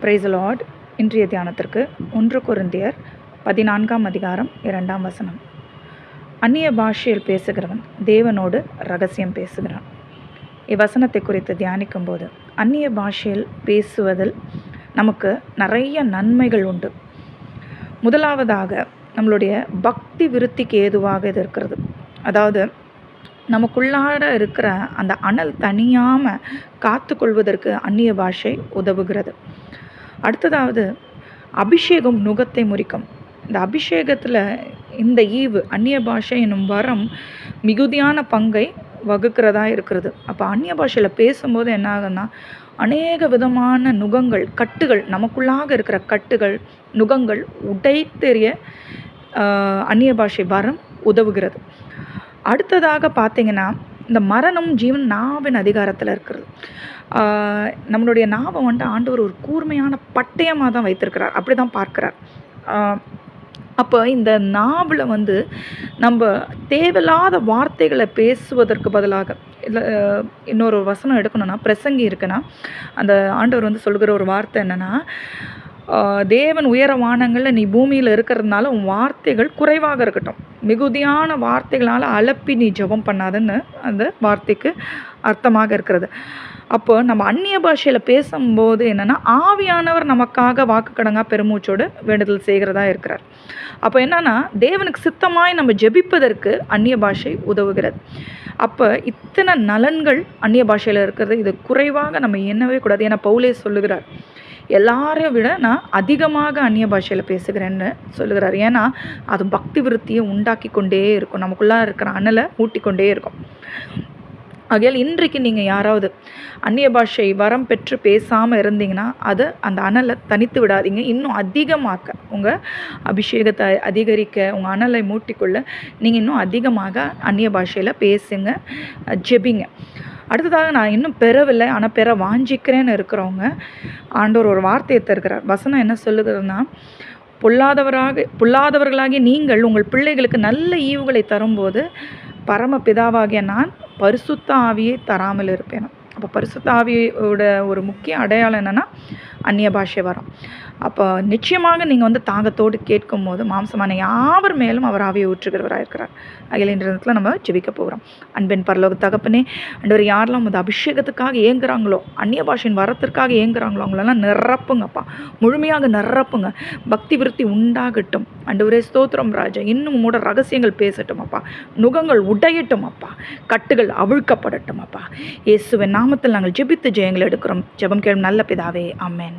Price Lord இன்றைய தியானத்திற்கு ஒன்று குருந்தியர் பதினான்காம் அதிகாரம் இரண்டாம் வசனம். அந்நிய பாஷையில் பேசுகிறவன் தேவனோடு ரகசியம் பேசுகிறான். இவ்வசனத்தை குறித்து தியானிக்கும் போது அந்நிய பாஷையில் பேசுவதில் நமக்கு நிறைய நன்மைகள் உண்டு. முதலாவதாக நம்மளுடைய பக்தி விருத்திக்கு ஏதுவாக இது இருக்கிறது. அதாவது நமக்குள்ளார இருக்கிற அந்த அனல் தனியாமல் காத்துக்கொள்வதற்கு அந்நிய பாஷை உதவுகிறது. அடுத்ததாவது அபிஷேகம் நுகத்தை முறிக்கும். இந்த அபிஷேகத்தில் இந்த ஈவு அந்நிய பாஷை என்னும் வரம் மிகுதியான பங்கை வகுக்கிறதா இருக்கிறது. அப்போ அந்நிய பாஷையில் பேசும்போது என்ன ஆகுன்னா அநேக விதமான நுகங்கள் கட்டுகள் நமக்குள்ளாக இருக்கிற கட்டுகள் நுகங்கள் உடைத்தெறிய அந்நிய பாஷை வரம் உதவுகிறது. அடுத்ததாக பார்த்தீங்கன்னா இந்த மரணம் ஜீவன் நாவின் அதிகாரத்தில் இருக்கிறது. நம்மளுடைய நாவை வந்துட்டு ஆண்டவர் ஒரு கூர்மையான பட்டயமாக தான் வைத்திருக்கிறார். அப்படி தான் பார்க்கிறார் அப்போ இந்த நாவில் வந்து நம்ம தேவையில்லாத வார்த்தைகளை பேசுவதற்கு பதிலாக இல்லை இன்னொரு வசனம் எடுக்கணும்னா பிரசங்கி இருக்குன்னா அந்த ஆண்டவர் வந்து சொல்கிற ஒரு வார்த்தை என்னென்னா தேவன் உயர வானங்களில் நீ பூமியில் இருக்கிறதுனால உன் வார்த்தைகள் குறைவாக இருக்கட்டும். மிகுதியான வார்த்தைகளால் அலப்பி நீ ஜெபம் பண்ணாதன்னு அந்த வார்த்தைக்கு அர்த்தமாக இருக்கிறது. அப்போ நம்ம அந்நிய பாஷையில் பேசும்போது என்னென்னா ஆவியானவர் நமக்காக வாக்கு கடங்காக பெருமூச்சோடு வேண்டுதல் செய்கிறதா இருக்கிறார். அப்போ என்னன்னா தேவனுக்கு சித்தமாய் நம்ம ஜெபிப்பதற்கு அந்நிய பாஷை உதவுகிறது. அப்போ இத்தனை நலன்கள் அந்நிய பாஷையில் இருக்கிறது இது குறைவாக நம்ம எண்ணவே கூடாது. ஏன்னா பவுலே சொல்லுகிறார் எல்லாரையும் விட நான் அதிகமாக அந்நிய பாஷையில் பேசுகிறேன்னு சொல்லுகிறார். ஏன்னா அது பக்தி விருத்தியை உண்டாக்கி கொண்டே இருக்கும். நமக்குள்ளே இருக்கிற அனலை ஊட்டிக்கொண்டே இருக்கும். ஆகையால் இன்றைக்கு நீங்கள் யாராவது அந்நிய பாஷை வரம் பெற்று பேசாமல் இருந்தீங்கன்னா அதை அந்த அனலை தனித்து விடாதீங்க. இன்னும் அதிகமாக்க உங்கள் அபிஷேகத்தை அதிகரிக்க உங்கள் அனலை மூட்டிக்கொள்ள நீங்கள் இன்னும் அதிகமாக அந்நிய பாஷையில் பேசுங்க ஜெபிங்க. அடுத்ததாக நான் இன்னும் பெறவில்லை ஆனால் பெற வாஞ்சிக்கிறேன்னு இருக்கிறவங்க ஆண்டவர் ஒரு வார்த்தையை தருகிறார். வசனம் என்ன சொல்லுகிறதுனா பொல்லாதவராக பொல்லாதவர்களாகிய நீங்கள் உங்கள் பிள்ளைகளுக்கு நல்ல ஈவுகளை தரும்போது பரமபிதாவாகிய நான் பரிசுத்த ஆவியை தராமல் இருப்பேன். அப்போ பரிசுத்த ஆவியோட ஒரு முக்கிய அடையாளம் என்னென்னா அந்நிய பாஷை வரும். அப்போ நிச்சயமாக நீங்கள் வந்து தாகத்தோடு கேட்கும் போது மாம்சமான யாவர் மேலும் அவர் ஆவியை ஊற்றுகிறவராக இருக்கிறார். அகில இன்றத்தில் நேரத்தில் நம்ம ஜெபிக்க போகிறோம் அன்பின் பரலோக தகப்பனே அண்டவர் யாரெல்லாம் அந்த அபிஷேகத்துக்காக ஏங்குறாங்களோ அந்நிய பாஷையின் வரத்திற்காக ஏங்குறாங்களோ அவங்களெல்லாம் நிரப்புங்கப்பா. முழுமையாக நிரப்புங்க. பக்தி விருத்தி உண்டாகட்டும். அண்டவரே ஸ்தோத்திரம் ராஜா. இன்னும் உங்களோட ரகசியங்கள் பேசட்டும் அப்பா நுகங்கள் உடையட்டும் அப்பா கட்டுகள் அவிழ்க்கப்படட்டும் அப்பா இயேசுவின் நாமத்தில் நாங்கள் ஜெபித்து ஜெயங்கள் எடுக்கிறோம். ஜெபம் கேளும் நல்ல பிதாவே. அம்மேன்